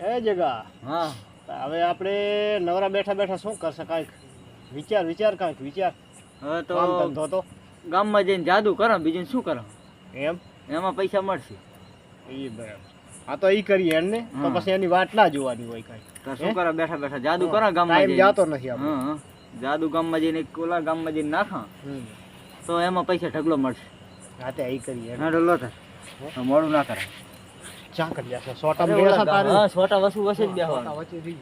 એ જગા. હા. હવે આપણે નવરા બેઠા બેઠા શું કરશે? કાંઈક વિચાર વિચાર કાંઈક વિચાર. હવે તો ધંધો તો. ગામમાં જઈને જાદુ કરો બીજું શું કરો? એમ? એમાં પૈસા મળશે. એ બરાબર. હા તો એ કરીએ એમને. તો પછી એની વાત ના જોવાની હોય કાંઈ. તો શું? કરો? બેઠા બેઠા જાદુ કરો ગામમાં જઈને. જાતો નથી આપણે. જાદુ ગામમાં જઈને કોલા ગામમાં જઈને નાખા. તો એમાં પૈસા ઢગલો મળશે. હા તે ઈ કરીએ ના ઢગલો થાય મોડું ના કરે ચા કરી જશે સો ટાઈમ બેસા તારે હા છોટા વસુ વસે જ બેહવાનું વચ્ચે રહી.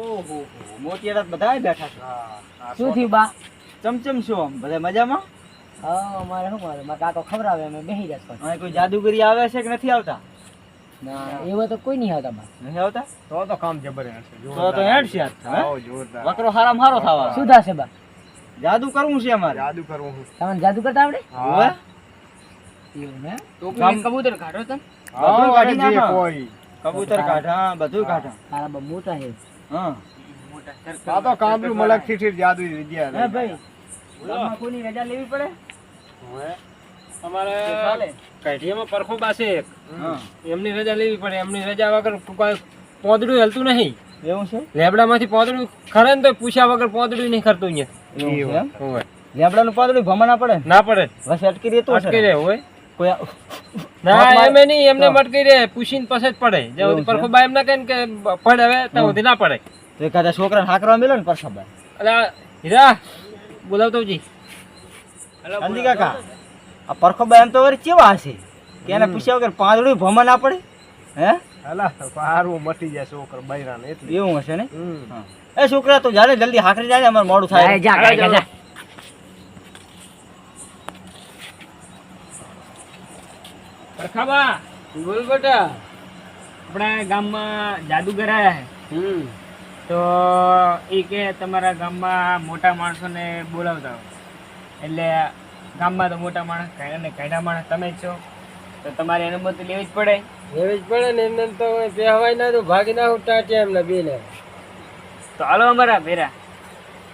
ઓહો મોતિયાળા તો બધાય બેઠા છે. શું થયું બા? ચમચમ શું આમ બધા મજામાં? હા અમારે શું મારે? મારા કાકો ખવડાવે અમે બેસી જશો અહીં કોઈ જાદુગરી આવે છે કે નથી આવતા? ના એવો તો કોઈ નહીં આવતા બા. નથી આવતા? તો તો કામ જબર તો તો હેડ છે જોરદાર. વકરો હારામ હારો થવા શું થશે બા. જાદુ કરવું છે અમારે. જાદુ કરવું તમને જાદુ કરતા આવડે? એવું ને? ગામ- કબૂતર કાઢો તમે. બધું કાઢી હા, જે નાખો. કોઈ. કબૂતર કાઢા બધું કાઢા. તારા બા મોટા છે. હા. આ તો કામરૂ મલકથી થી જાદુ વિદ્યા હે ભાઈ ગામમાં કોઈની રજા લેવી પડે? અમારે તો પરખો બાસે એક. એમની રજા લેવી પડે. એમની રજા વગર પોદડું હલતું નહીં. એવું છે? લેબડામાંથી પોદડું ખરે ને તો પૂછ્યા વગર પોદડું નહીં ખરતું અહીંયા. એવું છે લેબડાનું પાતળું ભમા ના પડે ના? પડે. બસ અટકી રહેતું અટકી? રહે હોય. કોઈ આ- ના એમ નહીં એમને મટકી રે પૂછીને પછી જ પડે. જ્યાં સુધી છે? પરખો બા એમ ના કહે કે પડે હવે ત્યાં સુધી ના પડે. તો એકાદા છોકરાને હાકરવા મેલો ને પરસાબા એટલે હીરા બોલાવતો જી અંજી કાકા. આ પરખોબા એમ તો વળી કેવા હશે? કે એને પૂછ્યા વગર પાંદડું ભમા ના પડે? હે? હાલા મટી જાય છોકરા બૈરાને એટલે. એવું હશે ને? એ છોકરા તો જાને જલ્દી હાકરી જાય ને અમારે મોડું થાય. જા જા, પરખાબા બોલ બેટા. આપણા ગામમાં જાદુગર આવ્યા છે તો એ કે તમારા ગામમાં મોટા માણસોને બોલાવતા એટલે ગામમાં તો મોટા માણસ કાંઈ ને કાંઈના માણસ તમે જ છો. તો તમારે અનુમતિ લેવી જ પડે. લેવી જ પડે ને એમને તો કહેવાય ના તો ભાગી નાખું ટાટ્યા એમને બેને. તો હાલો અમારા ભેરા.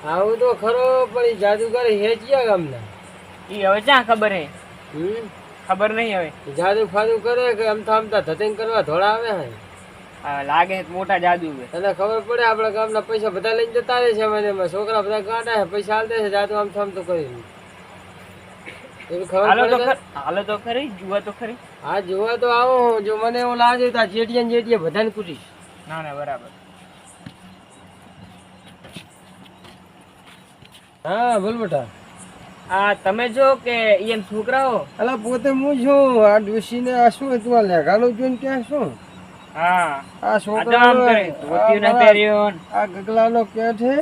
આવું તો ખરો પણ એ જાદુગર હેચ્યા ગામના. એ હવે ક્યાં ખબર હે? હમ. ખબર નહીં હવે. જાદુ ફાદુ કરે કે અમથા અમથા ધતિંગ કરવા થોડા આવે હે? લાગે મોટા જાદુ તને ખબર પડે આપણા ગામના પૈસા બધા લઈને જતા રહે છે મને છોકરા બધા કાઢે છે પૈસા દે છે જાદુ આમ થામ તો કરી હાલો તો ખર હાલો તો તો હા જોવા તો આવો જો મને એવું લાગે તો આ જેટીએ જેટીએ બધાને કૂટીશ ના ના બરાબર. હા બોલ બેટા. આ તમે જો કે એમ છોકરાઓ? અલા પોતે હું છું. આ ડોશીને આ શું તું આ લેઘાનું જોઈને ક્યાં શું? હા. આ આ છોકરા તો આમ કરે. ધોતિયું ના પહેર્યું. ને. આ ગગલાનો કે છે?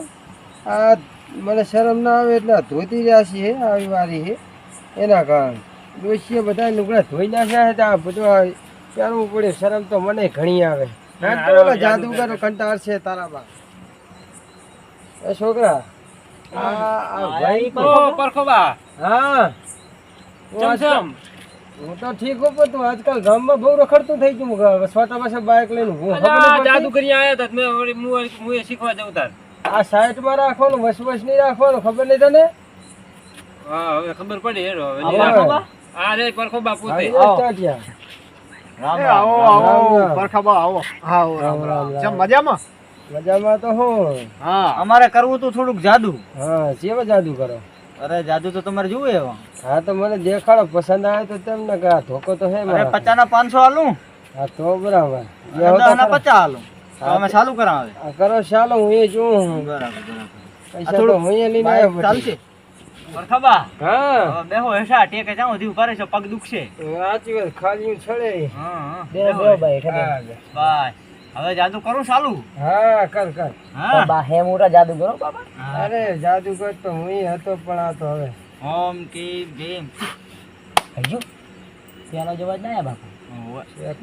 આ મને શરમ ના આવે એટલે ધોતી રહ્યા છે આવી વારી છે. એના કારણે. ડોશીએ બધા લુગડા ધોઈ નાખ્યા છે આ બધું પહેરવું પડે. શરમ તો મને ઘણી આવે. જાદુગર કંટાળ છે તારા બા છોકરા પરખોબા. હા. આજકાલ- ચમચમ હું તો ઠીક હો પણ તું આજકાલ ગામમાં બહુ રખડતું થઈ ગયું. પાસે બાઇક લઈને હું જાદુ કરી આયા તા મેં વળી મું મું એ શીખવા તાર. આ રાખવાનું નહીં રાખવાનું ખબર નહીં તને? હા હવે ખબર પડી હવે આ રે પરખોબા પોતે. આવી. આવો. પરખાબા આવો આવો રામ મજામાં? મજામાં તો હું. હા. અમારે કરવું તું થોડુંક જાદુ. હા કેવા જાદુ કરો? અરે જાદુ તો તમારે જોવું એવા. હા તો મને દેખાડો પસંદ આવે તો તેમને કે ધોકો તો હે મારે. પચાસ ના પાંચસો આલું. હા તો બરાબર. પચાસ આલું. અમે ચાલુ કરાવે. કરો ચાલો હું એ જોઉં. બરાબર પૈસા તો હું એ લઈને આવ્યો ચાલશે. હા. બેહો હેઠા ટેકે જાઉં સુધી ઊભા રહેશો પગ દુખશે. સાચી વાત ખાલી છડે હા બે બે ભાઈ હેઠે બે. હા. બસ હવે જાદુ કરું ચાલુ હા કર કર. હા. બા હે મોટા જાદુ કરો બાબા. અરે જાદુગર તો હું હતો પણ આ તો હવે. ઓમ કી ભીમ. હજુ? પેલો જવાબ ના આયા બાપા?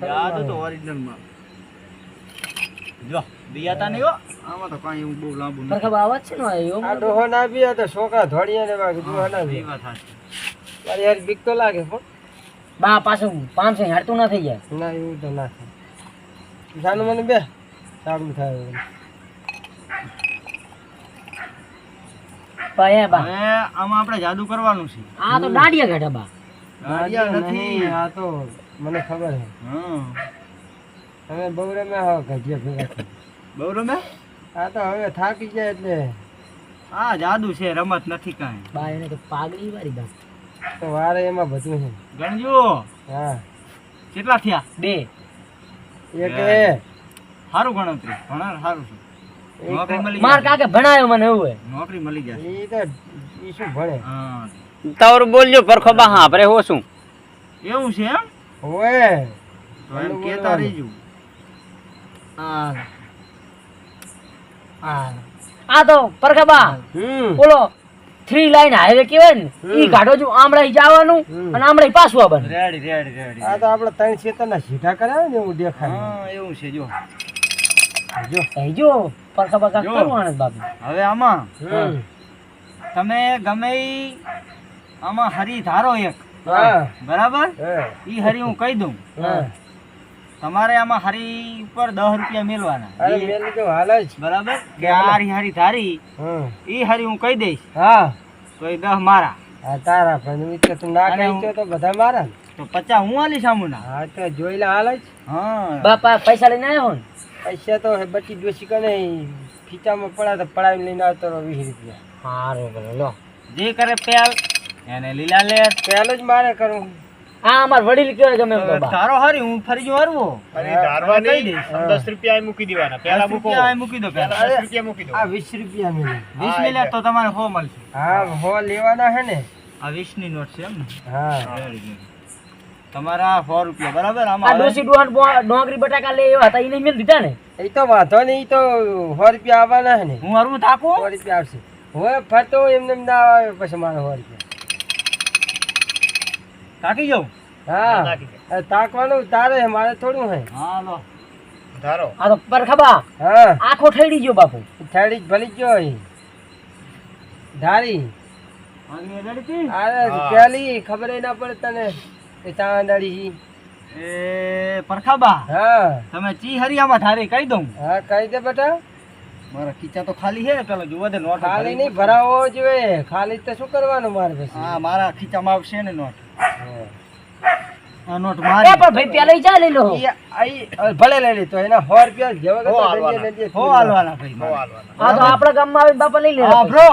જાદુ તો ઓરિજિનલમાં જો દિયાતા નહીં હો. આમાં તો કાંઈ એવું બહુ લાંબુ નથી. પરખા અવાજ છે ને એવો આ ડોહો ના બી આ તો છોકરા ધોળિયા ને વાગે ડોહો ના સાચી. મારી યાર બીક તો લાગે પણ. બા પાછું પાંચસો હાડતું ના થઈ જાય. ના એવું તો ના થાય. જાનું મને બે. સારું થાય. બા. આમાં આપણે જાદુ કરવાનું છે. આ તો દાંડિયા કાઢે બા. ગાડિયા નથી. આ તો મને ખબર છે. હમ. તમે બહુ રમ્યા હો ગજિયા ભેગા થઈ. બહુ આ તો હવે થાકી જાય એટલે આ જાદુ છે રમત નથી કાંઈ. બા એને તો પાગડી વાળી બા. તો વારે એમાં બધું છે. ગણજો. હા. કેટલા થયા? બે. એ સારું ગણતરી. ભણાર સારું છે. એક નોકરી મળી માર કાકે ભણાયો મને એવું નોકરી મળી જાય. ઈ તો ઈ શું ભણે? હા. તાવર બોલજો પરખો બા હા શું એવું છે એમ? ઓએ તો એમ કેતા રહીજો. આ આ આ તો પરખબા હમ. બોલો. થ્રી લાઈન હાઈવે કહેવાય ને ઈ કાઢો છું આમળા જવાનું અને આમળા પાછું આવવાનું રેડી રેડી રેડી આ તો આપણે ત્રણ ક્ષેત્રના સીધા કર્યા ને એવું દેખાય હા એવું છે જો. જો. જો પરખા કાક જો. કરવાનું બાપુ. હવે આમાં હમ. તમે ગમે ઈ આમાં હરી ધારો એક. હા. બરાબર? ઈ હરી હું કહી દઉં. હા. તમારે આમાં હરી ઉપર દસ રૂપિયા મેળવાના. અરે ઈ- તો હાલ જ. બરાબર? કે હારી હારી હરી ધારી ઈ હરી હું કહી દઈશ. હા. તો એ દસ મારા. આ તારા પણ તું ના કહી તો બધા મારા તો પચાસ હું આલી સામુના હા તો જોઈ લે હાલ જ. હા. બાપા પૈસા લઈને આવ્યો ને? પૈસા તો બચી ડોસી કને ખીચામાં પડા તો પડાવી લઈને આવતો વીસ રૂપિયા. હારું બોલો લો. જે કરે પેલ એને લીલા લે. પહેલું જ મારે કરવું. આ અમાર વડીલ કહેવાય ગમે એમ તો તારો હારી હું ફરી જો હારવો અરે હા, નહીં કહી દઈશ. આમ દસ રૂપિયા અહીં મૂકી દેવાના. પહેલા મૂકો. રૂપિયા મૂકી દો પહેલા પેલા દસ રૂપિયા મૂકી દો. આ 20 રૂપિયા મેં વીસ હા, તો તમારે હો મળશે. હા હો લેવાના હે ને. આ 20 ની નોટ છે એમ ને? હા. તમારા સો રૂપિયા બરાબર? આમાં આ ડોસી ડોહાન ડોંગરી બટાકા લે એવા હતા એને મેલ દીધા ને? એ તો વાંધો નહીં તો સો રૂપિયા આવવાના હે ને. હું હારું થાકું? સો રૂપિયા આવશે. હવે ફરતો એમને એમ ના આવે પછી મારો સો રૂપિયા. થાકી જાઉં? હા. તાકવાનું તારે મારે થોડું હે હા લો. ધારો. આ તો પરખબા. હા. આખો ઠેડી ગયો બાપુ. ઠેડી ભલી ગયો જોઈ ધારી. અરે. પેલી ખબર ના પડે તને. કે ચાંદાડી એ પરખાબા. હા. તમે ચી હરિયામાં ધારી કહી દઉં. હા કહી દે બેટા. મારા ખીચા તો ખાલી છે પેલા જોવા દે નોટ ખાલી નહીં ભરાવો જોઈએ. ખાલી તો શું કરવાનું મારે પછી? હા મારા ખીચામાં આવશે ને નોટ. આ નોટ એ પણ ભાઈ પેલા ઈ લઈ લો. આઈ ભલે લઈ લીધો તો એના સો રૂપિયા જેવા હો હો હાલવાના ભાઈ હો મારે. હાલવાના. આ તો આપણા ગામમાં આવીને બાપા લઈ લે હા બ્રો.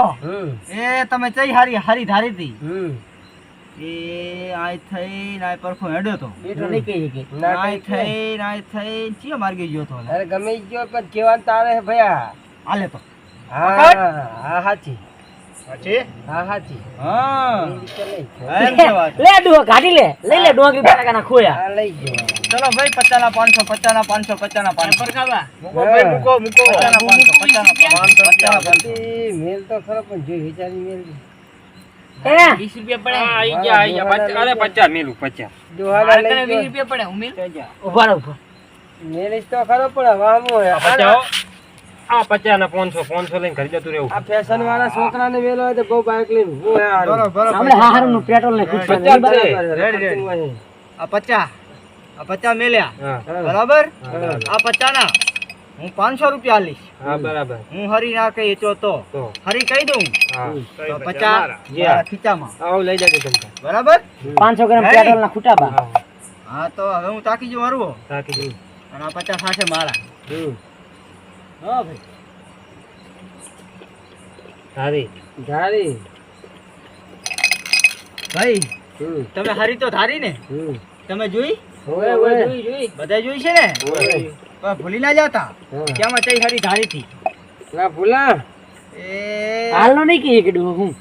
એ તમે ચઈ હારી હારી ધારી હતી? એ આય થઈ નાય પરખો હેડ્યો તો. બેટો નહીં કહી કે નાય થઈ નાય થઈ ચિયા માર્ગે ગયો તો અરે ગમે ગયો પણ કેવાન તારે હે ભયા? હાલે તો. હા હા હાચી. પછી હા હાચી. હા. એ રીતે લઈ એમ કહેવાય. લે ડુહો કાઢી લે. લઈ લે ડોંગરી બટાકા ખોયા. લઈ ગયો. ચલો ભાઈ પચાસ ના પાંચસો પચાસ ના પાંચસો. પચાસ ના પાંચસો મૂકો ભાઈ મૂકો મૂકો. પચાસ ના પાંચસો પચાસ ના પાંચસો. પચાસ ના પાંચસો મેલ તો ખરો પણ જો વિચારી મેલ વીસ રૂપિયા પડે. હા, આઈ ગયા, આઈ ગયા. અરે, પચાસ મેલું પચાસ. દોહાડા મારે તને લઈ વીસ રૂપિયા પડે હું મિલ? ઊભા ઊભા મેલીશ તો ખરો પણ હવે આમ હોય. આ પચાસ ના પાંચસો પાંચસો લઈને ઘરે જતું રહેવું. આ ફેશન વાળા છોકરાને વેલો હોય તો બહુ બાઇક લઈને હું આપણે હારનું પેટ્રોલ ને. આ પચાસ આ પચાસ મેલ્યા. બરાબર? આ પચાસ ના. હું પાંચસો રૂપિયા લઈશ હા બરાબર. હું હરી ના કહી એચો તો. હરી કહી દઉં. તો પચાસ ખીચામાં. આવું લઈ જજો તમે. બરાબર? પાંચસો ગ્રામ પેટ્રોલ ના ખૂટા હા તો હવે હું તાકી જઉં હરવો તાકી દઉં અને આ પચાસ સાથે મારા. હા ભાઈ. સારી ધારી. ભાઈ તમે હરી તો ધારી ને? તમે જોઈ. બધા જોઈ છે ને? ભૂલી ના જતા. ક્યાં ક્યાંમાં ચઈ હરી ધારી થી ના ભૂલા. એ હાલનો નહીં કહીએ કે ડુહો હું.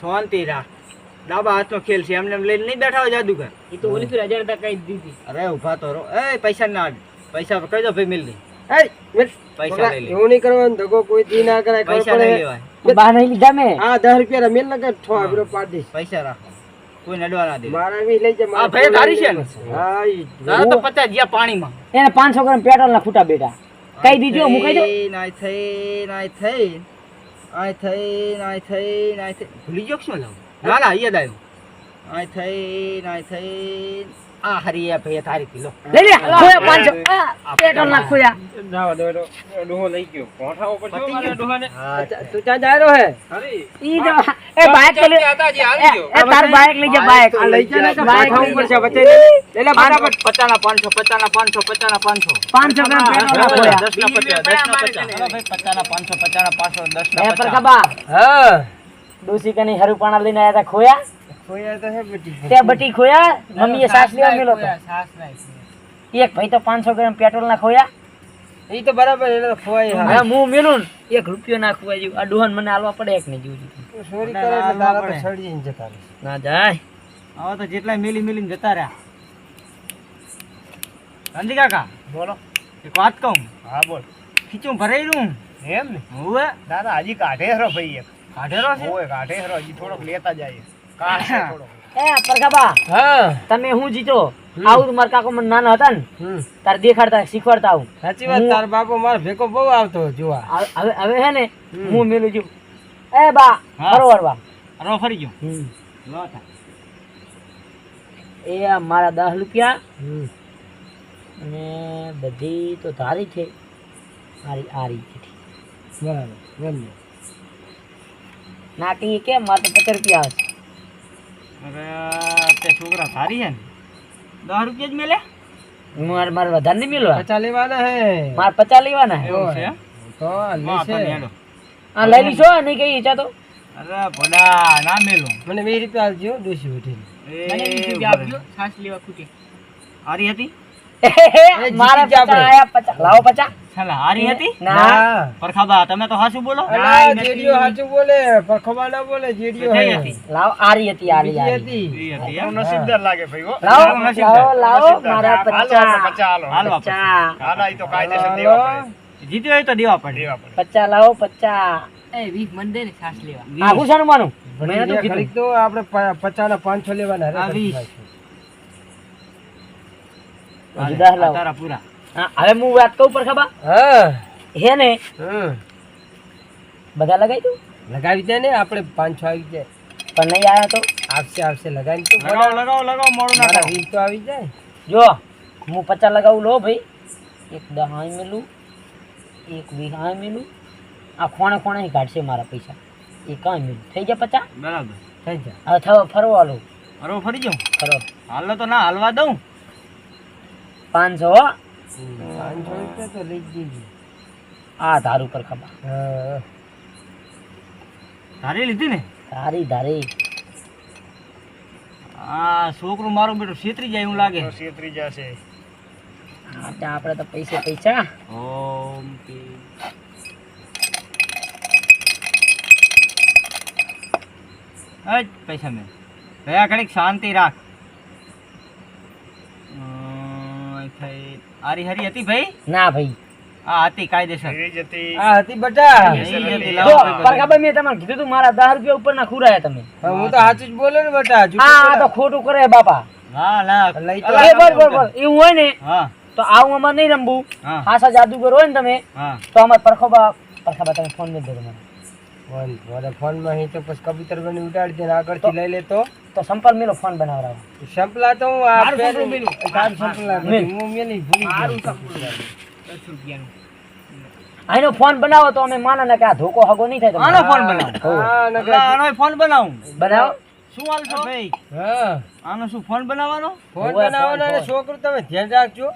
શાંતિ રાખ. ડાબા હાથનો ખેલ છે એમને એમ લઈને નહીં બેઠા હોય જાદુગર. એ તો ઓલી હજાર કહી દીધી. અરે ઊભા તો રહો. એ પૈસા ના. પૈસા કહી દો ભાઈ મિલ નહીં એ. પૈસા લઈ લે. એવું નહીં કરવાનું ધગો કોઈ દી ના કરાય પૈસા નહીં લેવાય. બા નહીં લીધા મેં? હા દસ રૂપિયા મેલ લગે ઠો આપડે પાડી પૈસા રાખો. કોઈ નડવા ના દે. મારા બી લઈ જા આ ભાઈ ધારી છે ને? હા ઈ તો પચાસ ગયા પાણીમાં. એને પાંચસો ગ્રામ પેટ્રોલ ના ખૂટા બેટા કઈ દીધો મુકાઈ થઈ, નાય થઈ નાય થઈ. આય થઈ નાય થઈ નાય થઈ. ભૂલી ગયો શું લાવું? ના ના યાદ આવ્યું. આય થઈ નાય થઈ. આ હરી એ ભાઈ તારી કિલો. લઈ લે ખોયા પાંચસો આ, પેટ્રોલ ના ખોયા. જાવા દો ડોહો લઈ ગયો. કોઠા ઉપર જો મારા ડોહાને. તું ત્યાં જાયરો હે ઈ જો એ બાઈક આવી ગયો. એ તાર બાઈક લઈ જા બાઈક. આ લઈ જા ને બાઈક ઉપર. છે લઈ લે. લે લે ફટાફટ પચાના પાંચસો પચાના પાંચસો પચાના પાંચસો. પાંચસો ગ્રામ પેટ્રોલ ના ખોયા દસ ના પચાસ દસ ના પચાસ. હાલો ભાઈ પચાના પાંચસો પચાના પાંચસો દસ એ ના પચાસ. પરખબા હા. ડોસી કની હરુપાણા લઈને આયા તા ખોયા? ખોયા તો હે બેટી તે બટી ખોયા મમ્મીએ સાસ લેવા મેલો તો સાસ નાય. એક ભાઈ તો પાંચસો ગ્રામ પેટ્રોલ ના ખોયા ઈ તો બરાબર એને તો ખોવાય હવે હું. મેલું ને એક રૂપિયો ના ખોવાય જેવું. આ ડોહન મને આલવા પડે એક ને જેવું ચોરી કરે એટલે તારા તો સડી જઈને જતા રહે. ના જાય. હવે તો જેટલા મિલી મિલીને જતા રહ્યા. ગાંધી કાકા બોલો. એક વાત કહું. હા બોલ. ખીચું ભરાઈ રહ્યું એમ ને? હવે દાદા હજી કાઢે હરો ભાઈ એક. કાઢેલો છે? ઓય કાઢે હરો હજી થોડોક લેતા જાય કાઢે થોડોક એ પરગાબા હા. તમે હું જીતો? આવું મારા કાકો મને નાના હતા ને તાર દેખાડતા શીખવાડતા આવું. સાચી વાત તાર બાપો મારો ભેગો બહુ આવતો જોવા. હવે હવે- હે ને હું મેલું છું. એ બા. ફરવાર બા રો ફરી ગયો. લો એ મારા દસ રૂપિયા. અને બધી તો તારી છે. મારી આ રીતે બરાબર બરાબર નાટી કેમ મારે તો પચાસ રૂપિયા આવે અરે તે છોકરા સારી છે ને? દસ રૂપિયા જ મેલે? છે મારે મારે વધારે નહીં મેળવા પચા લેવાના હે. મારે પચાસ લેવાના હે. તો આ લઈ લીશો નહીં કઈ ઈચ્છા તો. અરે ભલા ના મેલું. મને વીસ રૂપિયા આપજો ડોસી ઉઠી મને વીસ રૂપિયા આપજો સાસ લેવા ખૂટે. હારી હતી? મારે પચાસ આયા પચાસ. લાવો પચાસ. છેલ્લા હારી હતી? ના. પરખાબા તમે તો હાચું બોલો? ના જેડીઓ હાચું બોલે પરખાબા ના બોલે જેડીઓ હતી? લાવ આરી હતી આરી હતી. હતી એમ? નસીબદાર લાગે ભાઈ હો. લાવો લાવો, નસીબદાર. લાવો મારા પચ્ચા હાલો, પચાસ. પચાસ. હાલો. પચ્ચા. હાલો, ઈ તો કાયદેસર દેવા પડે. જીત્યો હોય તો દેવા પડે. દેવા પડે. પચ્ચા લાવો પચ્ચા એ વીક મન ને સાસ લેવા. આખું શાનું માનું? મેં તો કીધું. તો આપણે પ- પચાના પાંચસો લેવાના રે તારા પૂરા. હવે હું વાત કહું પર ખબર? હા. હે ને? હમ બધા લગાવી દઉં? લગાવી દે ને આપણે પાંચસો આવી જાય. પણ નહીં આવ્યા તો? આપશે આપશે લગાવી તો લગાવો લગાવો લગાવો મોડું ના મારા તો આવી જાય. જો હું પચાસ લગાવું લો ભાઈ. એક આય મેલું એક આય મેલું. આ ખોણે ખોણે કાઢશે મારા પૈસા. એ કાંઈ મેલું. થઈ ગયા પચાસ? બરાબર. થઈ જાય હવે થવા ફરવા લો. ફરવા ફરી જાઉં? ફરો. હાલો તો ના હાલવા દઉં. પાંચસો હો. પાંચસો રૂપિયા તો લઈ જઈએ. આ ધારું પર ખબર ધારી લીધી ને? ધારી ધારી. આ છોકરું મારું બેટું છેતરી જાય એવું લાગે. છેતરી જશે. હા ત્યાં આપણે તો પૈસે પૈસા. ઓમ પૈસા મેં. ગયા ઘડીક શાંતિ રાખ અમ, આરી હરી હતી ભાઈ? ના ભાઈ. આ હતી કાયદેસર. એવી જ હતી આ હતી બટા. જો લાવો મે તમને કીધું તું મારા 10 રૂપિયા ઉપર ના ખુરાયા તમે. હા, તો સાચું જ બોલે ને બટા હા તો ખોટું કરે બાપા. હા ના. લઈ તો એ બોલ બોલ બોલ. એવું હોય ને હા. તો આવું અમારે નહીં રમવું. હા. ખાસા જાદુગર હોય ને તમે હા. તો અમારે પરખોબા પરખાબા તમે ફોન નહીં દેજો મને. ફોન મારે ફોનમાં અહીં તો પછી કબૂતર બની ઉડાડી દે ને આગળથી લઈ લેતો તો. સંપલ મેલો ફોન બનાવરાવો સંપલા તો હું આ સંપલું મેલું. તારું સંપલા હું મેલી ભૂલી મારું રૂપિયાનું. આનો ફોન બનાવો તો અમે માનો ને કે આ ધોકો હગો નહીં થાય આનો ફોન બનાવો. હા, નકર- ફોન બનાવું. બનાવો. શું હાલ છે ભાઈ? હા. આનો શું ફોન બનાવવાનો? ફોન બનાવવાનો છોકરું તમે ધ્યાન રાખજો.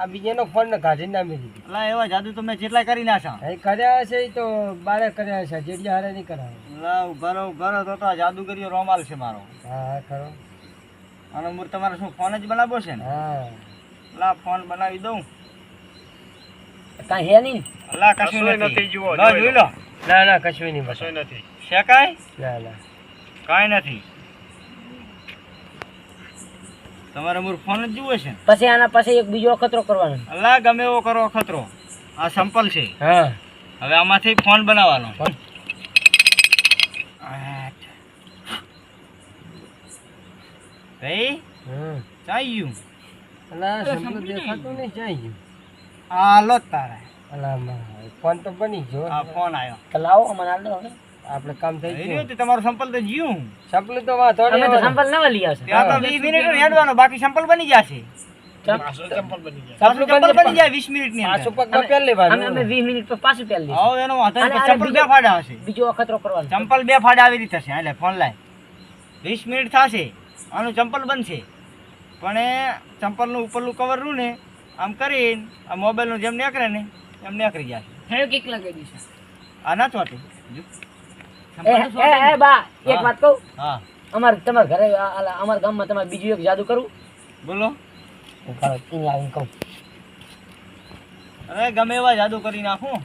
આ બીજાનો ફોન ને કાઢી ના મેલી દીધો. અલા એવા જાદુ તો મેં જેટલા કરી નાખ્યા એ કર્યા હશે તો બારે કર્યા હશે જેટલી હારે નહીં કરાવે. લાવ ગરો ગરો તો તો આ જાદુગરીઓ રોમાલ છે મારો. હા હા ખરો. અને મુર તમારે શું ફોન જ બનાવવો છે ને? હા. લા ફોન બનાવી દઉં. કાંઈ હે નહીં? લા કશું નથી. જુઓ, લો, જોઈ લો. લો. ના ના કશું નહીં બસ નથી. શેકાય કાંઈ? ના ના. કાંઈ નથી. તમારે મૂળ ફોન જ જુએ છે પછી આના પછી એક બીજો અખતરો કરવાનો અલા ગમે એવો કરો ખતરો આ સંપલ છે. હા. હવે આમાંથી ફોન બનાવવાનો. ભાઈ હમ ચાઈ અલા સંપલ દેખાતું નહીં જાય આ લો તારે. અલા ફોન તો બની ગયો. આ ફોન આવ્યો તો લાવો મને હાલ હવે. આપણે કામ થઈ ગયું. તે તમારું સંપલ તો જીવું સંપલ તો વાંધો અમે નહીં તો સંપલ નવા લઈ આવશે ત્યાં તો 20 મિનિટ હેડવાનો બાકી સંપલ બની જશે ચંપલ જાય જાય અમે અમે બે ફાડા હશે બીજો અખતરો કરવાનો. ચંપલ બે ફાડા આવી રીતે થશે. એટલે ફોન લાય. વીસ મિનિટ થશે. આનું ચંપલ બનશે. પણ એ ચંપલનું ઉપરનું કવર રહ્યું ને આમ કરીને આ મોબાઈલનું જેમ નીકળે ને એમ નીકળી જશે કિક લગાવી દઈશું આ ના ચોટી જો. એ બા એક વાત કહું? હા. અમારે તમારા ઘરે આ- આ- ગામમાં તમારે બીજું એક જાદુ કરવું? બોલો. ઊભા રહો, અહીંયા આવીને કહું. અરે ગમે એવા જાદુ કરી નાખું.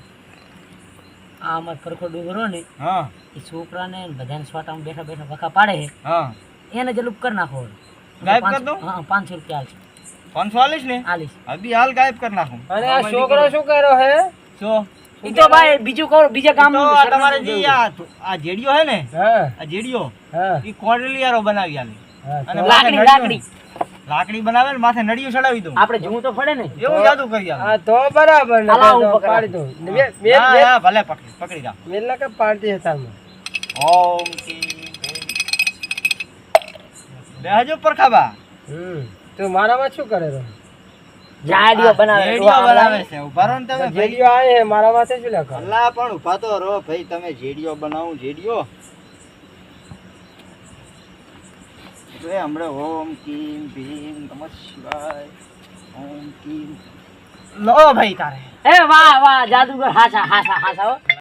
આ અમાર ખરખો ડુંગરો ને હા. એ છોકરાને ને બધાને સોટામાં બેઠા બેઠા વખા પાડે છે. હા. એને જલુપ કરી નાખો. ગાયબ કરી પાંચ- હા પાંચસો રૂપિયા હાલશે પાંચસો આલીસ ને? હાલીશ અભી હાલ ગાયબ કરી નાખું. અને આ છોકરો શું કર્યો હે? શું? ઈ તો ભાઈ બીજું કહો બીજા કામ તો તમારે જે આ આ જેડિયો હે ને આ જેડિયો હા. ઈ કોડલિયારો બનાવી આલે અને લાકડી લાકડી. લાકડી બનાવે ને માથે નડિયું ચડાવી દઉં. આપણે જોવું તો પડે ને. એવું જાદુ કરી આ તો બરાબર ને હાલા, હું તો પકડા. પાડી દઉં. બે- બે- હા, ભલે પકડી પકડી જા મેલના કે પાડતી હતા. ઓમ કી બેહજો પરખાબા હમ તો મારામાં શું કરે રહ્યો જાડીઓ બનાવે જેડિયો બનાવે છે. ઉભારો ને તમે જેડીઓ આય હે મારા પાસે શું લખો? અલ્લા પણ ઊભા તો રહો ભાઈ. તમે જેડિયો બનાવું જેડિયો. તો એ ઓમ કીમ ભીમ નમઃ શિવાય. ઓમ કીમ. લો ભાઈ તારે. એ વાહ વાહ જાદુગર હાસા હાસા હાસા હો.